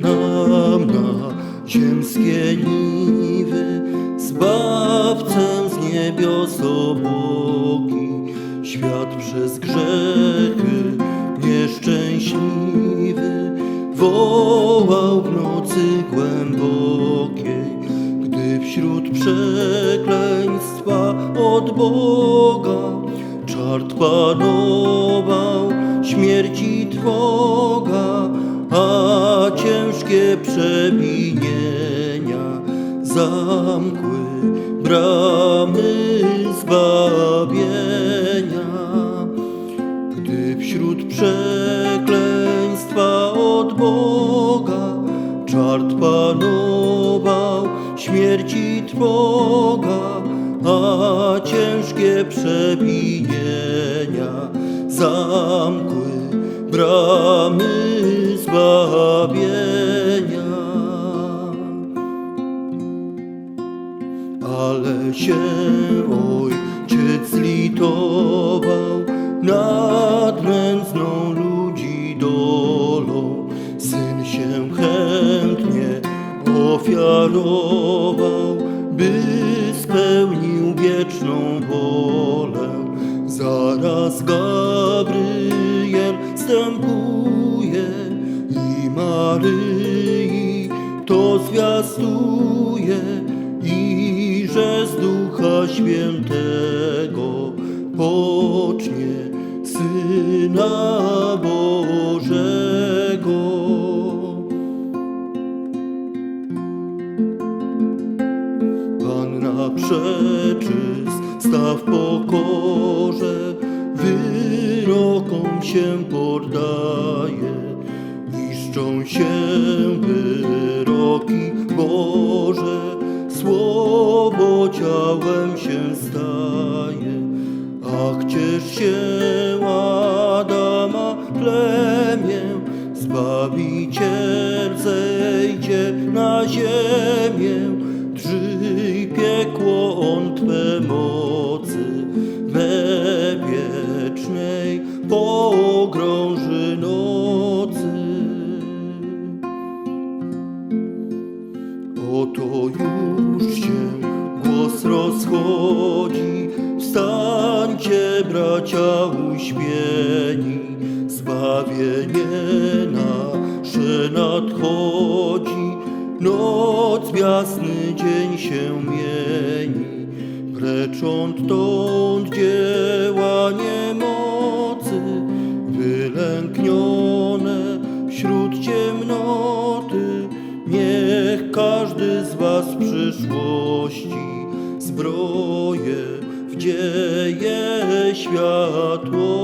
nam na ziemskie niwy, Zbawcę z niebios oboki, świat przez grzechy nieszczęśliwy, wołał w nocy głębokiej, gdy wśród przekleństwa od Boga czart panował, śmierci trwoga, ciężkie przewinienia zamkły bramy zbawienia. Gdy wśród przekleństwa od Boga czart panował, śmierci trwoga, a ciężkie przewinienia zamkły bramy zbawienia. Się ojciec litował nad nędzną ludzi dolą. Syn się chętnie ofiarował, by spełnił wieczną wolę. Zaraz Gabriel wstępuje i Maryi to zwiastuje Świętego pocznie Syna Bożego. Panna przeczys staw pokorze, wyrokom się poddaje, niszczą się wyroki Boże, słowo ciałem się staje. Ach, ciesz się Adama plemię, Zbawiciel zejdzie na ziemię, drżyj piekło on Twe mocy, we wiecznej pogrąży nocy. Oto już się głos rozchodzi, wstańcie bracia uśpieni, zbawienie nasze nadchodzi, noc jasny dzień się mieni, precz odtąd dzieła niemocy, wylęknione wśród ciemnoty, niech każdy z was w zbroję wdzieje światłości.